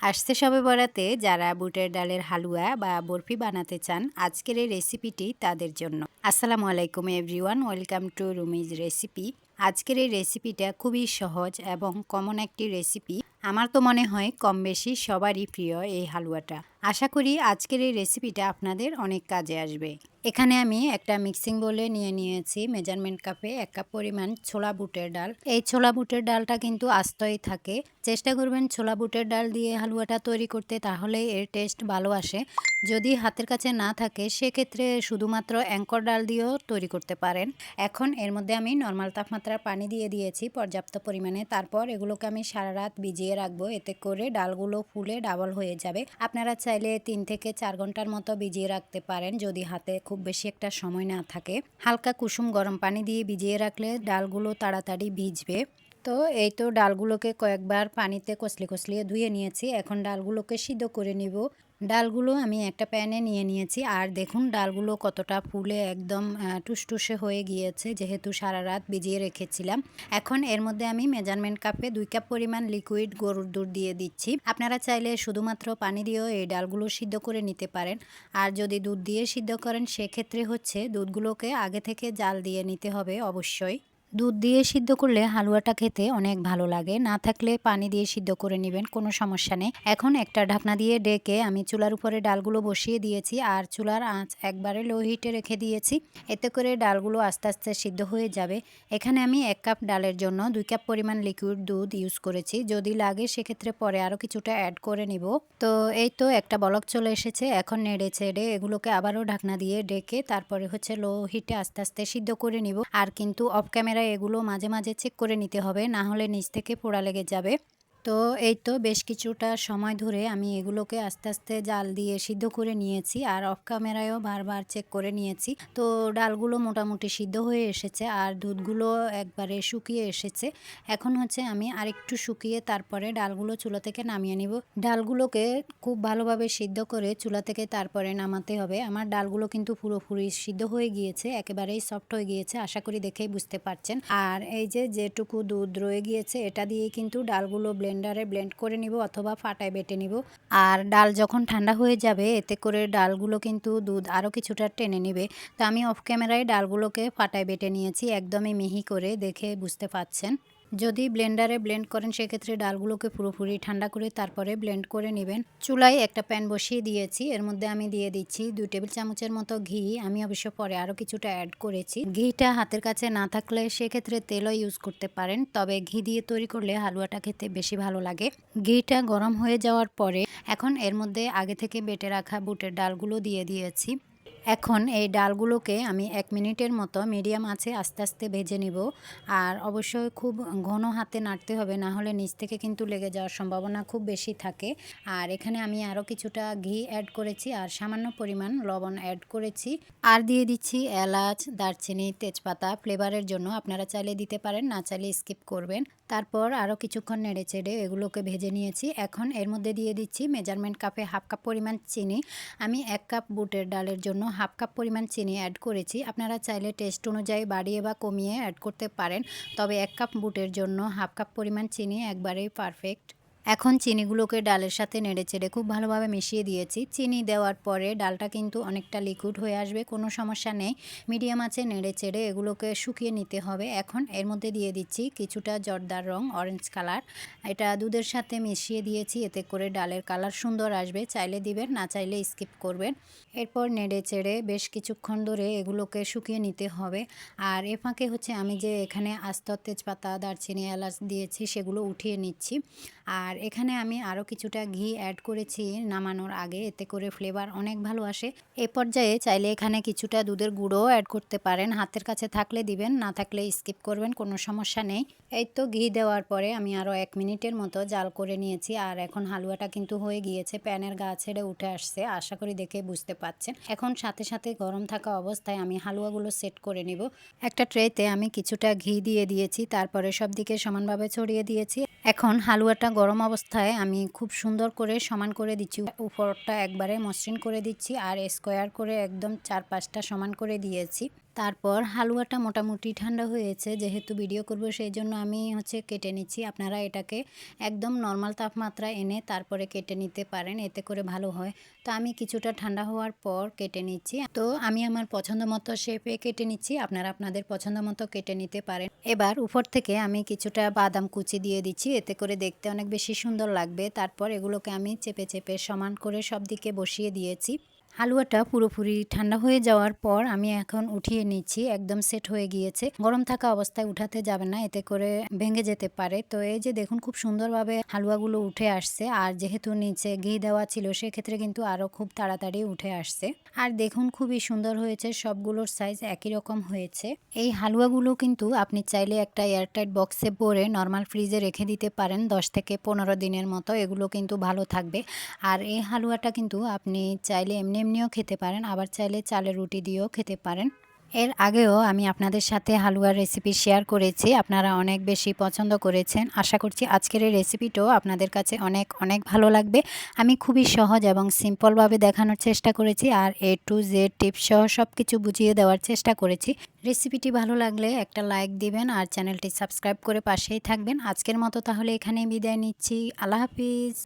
আসছে সবে বরাতে যারা বুটের ডালের হালুয়া বা বরফি বানাতে চান, আজকের এই রেসিপিটি তাদের জন্য। আসসালামু আলাইকুম everyone, welcome to Rumi's recipe. আজকের এই রেসিপিটা খুবই সহজ এবং কমন একটি রেসিপি। আমার তো মনে হয় কম বেশি সবারই প্রিয় এই হালুয়াটা। আশা করি আজকের এই রেসিপিটা আপনাদের অনেক কাজে আসবে। এখানে আমি একটা মিক্সিং বলে নিয়ে নিয়েছি মেজারমেন্ট কাপে এক কাপ পরিমাণ ছোলা বুটের ডাল। এই ছোলা বুটের ডালটা কিন্তু আস্তই থাকে। চেষ্টা করবেন ছোলা বুটের ডাল দিয়ে হালুয়াটা তৈরি করতে, তাহলে এর টেস্ট ভালো আসে। যদি হাতের কাছে না থাকে, সেক্ষেত্রে শুধুমাত্র অ্যাঙ্কর ডাল দিয়েও তৈরি করতে পারেন। এখন এর মধ্যে আমি নর্মাল তাপমাত্রার পানি দিয়ে দিয়েছি পর্যাপ্ত পরিমাণে। তারপর এগুলোকে আমি সারা রাত ভিজিয়ে রাখব। এতে করে ডালগুলো ফুলে ডাবল হয়ে যাবে। আপনারা চাইলে তিন থেকে চার ঘণ্টার মতো ভিজিয়ে রাখতে পারেন যদি হাতে খুব বেশি একটা সময় না থাকে। হালকা কুসুম গরম পানি দিয়ে ভিজিয়ে রাখলে ডালগুলো তাড়াতাড়ি ভিজবে। তো এই তো ডালগুলোকে কয়েকবার পানিতে কষলে কষলিয়ে ধুয়ে নিয়েছি। এখন ডালগুলোকে সিদ্ধ করে নিব। ডালগুলো আমি একটা প্যানে নিয়ে নিয়েছি। আর দেখুন, ডালগুলো কতটা ফুলে একদম টুসটুসে হয়ে গিয়েছে, যেহেতু সারা রাত ভিজিয়ে রেখেছিলাম। এখন এর মধ্যে আমি মেজারমেন্ট কাপে দুই কাপ পরিমাণ লিকুইড গরুর দুধ দিয়ে দিচ্ছি। আপনারা চাইলে শুধুমাত্র পানি দিয়েও এই ডালগুলো সিদ্ধ করে নিতে পারেন। আর যদি দুধ দিয়ে সিদ্ধ করেন, সেক্ষেত্রে হচ্ছে দুধগুলোকে আগে থেকে জাল দিয়ে নিতে হবে অবশ্যই। দুধ দিয়ে সিদ্ধ করলে হালুয়াটা খেতে অনেক ভালো লাগে। না থাকলে পানি দিয়ে সিদ্ধ করে নেবেন, কোনো সমস্যা নেই। এখন একটা ঢাকনা দিয়ে ডেকে আমি চুলার উপরে ডালগুলো বসিয়ে দিয়েছি আর চুলার আঁচ একবারে লো হিটে রেখে দিয়েছি। এতে করে ডালগুলো আস্তে আস্তে সিদ্ধ হয়ে যাবে। এখানে আমি এক কাপ ডালের জন্য দুই কাপ পরিমাণ লিকুইড দুধ ইউজ করেছি। যদি লাগে সেক্ষেত্রে পরে আরও কিছুটা অ্যাড করে নিব। তো এই তো একটা বলক চলে এসেছে। এখন নেড়ে ছেড়ে এগুলোকে আবারও ঢাকনা দিয়ে ডেকে তারপরে হচ্ছে লো হিটে আস্তে আস্তে সিদ্ধ করে নিব। আর কিন্তু অফ ক্যামেরা এগুলো মাঝে মাঝে চেক করে নিতে হবে না হলে নিচ থেকে পোড়া লেগে যাবে। তো এই তো বেশ কিছুটা সময় ধরে আমি এগুলোকে আস্তে আস্তে জাল দিয়ে সিদ্ধ করে নিয়েছি আর অফ ক্যামেরায়ও বারবার চেক করে নিয়েছি। তো ডালগুলো মোটামুটি সিদ্ধ হয়ে এসেছে আর দুধগুলো একবারে শুকিয়ে এসেছে। এখন হচ্ছে আমি আরেকটু শুকিয়ে তারপরে ডালগুলো চুলা থেকে নামিয়ে নিব। ডালগুলোকে খুব ভালোভাবে সিদ্ধ করে চুলা থেকে তারপরে নামাতে হবে। আমার ডালগুলো কিন্তু পুরোপুরি সিদ্ধ হয়ে গিয়েছে, একেবারেই সফট হয়ে গিয়েছে, আশা করি দেখেই বুঝতে পারছেন। আর এই যে যেটুকু দুধ রয়ে গিয়েছে, এটা দিয়ে কিন্তু ডালগুলো ব্লেন্ডারে ব্লেন্ড করে নিব অথবা ফাটায় বেটে নিব। আর ডাল যখন ঠান্ডা হয়ে যাবে, এতে করে ডালগুলো কিন্তু দুধ আরও কিছুটা টেনে নেবে। তো আমি অফ ক্যামেরায় ডালগুলোকে ফাটায় বেটে নিয়েছি, একদমই মিহি করে দেখে বুঝতে পাচ্ছেন। যদি ব্লেন্ডারে ব্লেন্ড করেন, সেক্ষেত্রে ডালগুলোকে পুরোপুরি ঠান্ডা করে তারপরে ব্লেন্ড করে নেবেন। চুলায় একটা প্যান বসিয়ে দিয়েছি। এর মধ্যে আমি দিয়ে দিচ্ছি দুই টেবিল চামচের মতো ঘি। আমি অবশ্য পরে আরও কিছুটা অ্যাড করেছি। ঘিটা হাতের কাছে না থাকলে সেক্ষেত্রে তেলও ইউজ করতে পারেন। তবে ঘি দিয়ে তৈরি করলে হালুয়াটা খেতে বেশি ভালো লাগে। ঘিটা গরম হয়ে যাওয়ার পরে এখন এর মধ্যে আগে থেকে বেটে রাখা বুটের ডালগুলো দিয়ে দিয়েছি। এখন এই ডালগুলোকে আমি এক মিনিটের মতো মিডিয়াম আছে আস্তে আস্তে ভেজে নিব। আর অবশ্যই খুব ঘন হাতে নাড়তে হবে, না হলে নিচ থেকে কিন্তু লেগে যাওয়ার সম্ভাবনা খুব বেশি থাকে। আর এখানে আমি আরও কিছুটা ঘি অ্যাড করেছি আর সামান্য পরিমাণ লবণ অ্যাড করেছি। আর দিয়ে দিচ্ছি এলাচ, দারচিনি, তেজপাতা ফ্লেভারের জন্য আপনারা চাইলে দিতে পারেন, না চাইলে স্কিপ করবেন। তারপর আরও কিছুক্ষণ নেড়ে চেড়ে এগুলোকে ভেজে নিয়েছি। এখন এর মধ্যে দিয়ে দিচ্ছি মেজারমেন্ট কাপে হাফ কাপ পরিমাণ চিনি। আমি এক কাপ বুটের ডালের জন্য হাফ কাপ পরিমাণ চিনি অ্যাড করেছি। আপনারা চাইলে টেস্ট অনুযায়ী বাড়িয়ে বা কমিয়ে অ্যাড করতে পারেন। তবে এক কাপ বুটের জন্য হাফ কাপ পরিমাণ চিনি একবারেই পারফেক্ট এখন চিনিগুলোকে ডালের সাথে নেড়ে চেড়ে খুব ভালোভাবে মিশিয়ে দিয়েছি। চিনি দেওয়ার পরে ডালটা কিন্তু অনেকটা লিকুইড হয়ে আসবে, কোনো সমস্যা নেই। মিডিয়াম আছে নেড়ে চেড়ে এগুলোকে শুকিয়ে নিতে হবে। এখন এর মধ্যে দিয়ে দিচ্ছি কিছুটা জর্দার রং অরেঞ্জ কালার এটা দুধের সাথে মিশিয়ে দিয়েছি, এতে করে ডালের কালার সুন্দর আসবে। চাইলে দিবেন, না চাইলে স্কিপ করবেন। এরপর নেড়ে চেড়ে বেশ কিছুক্ষণ ধরে এগুলোকে শুকিয়ে নিতে হবে। আর এ ফাঁকে হচ্ছে আমি যে এখানে আস্ত তেজপাতা, দারচিনি, এলাচ দিয়েছি, সেগুলো উঠিয়ে নিচ্ছি। আর এখানে আমি আরও কিছুটা ঘি অ্যাড করেছি নামানোর আগে। এতে করে ফ্লেভার অনেক ভালো আসে। এ পর্যায়ে চাইলে এখানে কিছুটা দুধের গুঁড়োও অ্যাড করতে পারেন। হাতের কাছে থাকলে দিবেন, না থাকলে স্কিপ করবেন, কোনো সমস্যা নেই। এই তো ঘি দেওয়ার পরে আমি আরও এক মিনিটের মতো জাল করে নিয়েছি। আর এখন হালুয়াটা কিন্তু হয়ে গিয়েছে, প্যানের গা ছেড়ে উঠে আসছে, আশা করি দেখে বুঝতে পাচ্ছেন। এখন সাথে সাথে গরম থাকা অবস্থায় আমি হালুয়াগুলো সেট করে নিব। একটা ট্রেতে আমি কিছুটা ঘি দিয়ে দিয়েছি, তারপরে সব দিকে সমানভাবে ছড়িয়ে দিয়েছি। এখন হালুয়াটা গরম অবস্থায় আমি খুব সুন্দর করে সমান করে দিচ্ছি। উপরটা একবারে মসৃণ করে দিচ্ছি আর স্কোয়ার করে একদম চার পাঁচটা সমান করে দিয়েছি। তারপর হালুয়াটা মোটামুটি ঠান্ডা হয়েছে, যেহেতু ভিডিও করব সেই জন্য আমি হচ্ছে কেটে নিচ্ছি। আপনারা এটাকে একদম নর্মাল তাপমাত্রা এনে তারপরে কেটে নিতে পারেন, এতে করে ভালো হয়। তো আমি কিছুটা ঠান্ডা হওয়ার পর কেটে নিচ্ছি। তো আমি আমার পছন্দ মতো শেপে কেটে নিচ্ছি, আপনারা আপনাদের পছন্দ মতো কেটে নিতে পারেন। এবার উপর থেকে আমি কিছুটা বাদাম কুচি দিয়ে দিচ্ছি, এতে করে দেখতে অনেক বেশি সুন্দর লাগবে। তারপর এগুলোকে আমি চেপে চেপে সমান করে সব দিকে বসিয়ে দিয়েছি। হালুয়াটা পুরোপুরি ঠান্ডা হয়ে যাওয়ার পর আমি এখন উঠিয়ে নিচ্ছি, একদম সেট হয়ে গিয়েছে। গরম থাকা অবস্থায় উঠাতে যাবে না, এতে করে ভেঙে যেতে পারে। তো এই যে দেখুন, খুব সুন্দরভাবে হালুয়াগুলো উঠে আসছে। আর যেহেতু নিচে ঘি দেওয়া ছিল, সেক্ষেত্রে কিন্তু আরও খুব তাড়াতাড়ি উঠে আসছে। আর দেখুন, খুবই সুন্দর হয়েছে, সবগুলোর সাইজ একই রকম হয়েছে। এই হালুয়াগুলো কিন্তু আপনি চাইলে একটা এয়ারটাইট বক্সে ভরে নর্মাল ফ্রিজে রেখে দিতে পারেন, দশ থেকে পনেরো দিনের মতো। এগুলো কিন্তু ভালো থাকবে। আর এই হালুয়াটা কিন্তু আপনি চাইলে এমনি এমনিও খেতে পারেন, আবার চাইলে চালের রুটি দিয়েও খেতে পারেন। এর আগেও আমি আপনাদের সাথে হালুয়ার রেসিপি শেয়ার করেছি, আপনারা অনেক বেশি পছন্দ করেছেন। আশা করছি আজকের এই রেসিপিটাও আপনাদের কাছে অনেক অনেক ভালো লাগবে। আমি খুবই সহজ এবং সিম্পলভাবে দেখানোর চেষ্টা করেছি আর এ টু জেড টিপস সহ সব কিছু বুঝিয়ে দেওয়ার চেষ্টা করেছি। রেসিপিটি ভালো লাগলে একটা লাইক দিবেন আর চ্যানেলটি সাবস্ক্রাইব করে পাশেই থাকবেন। আজকের মতো তাহলে এখানেই বিদায় নিচ্ছি। আল্লাহ হাফিজ।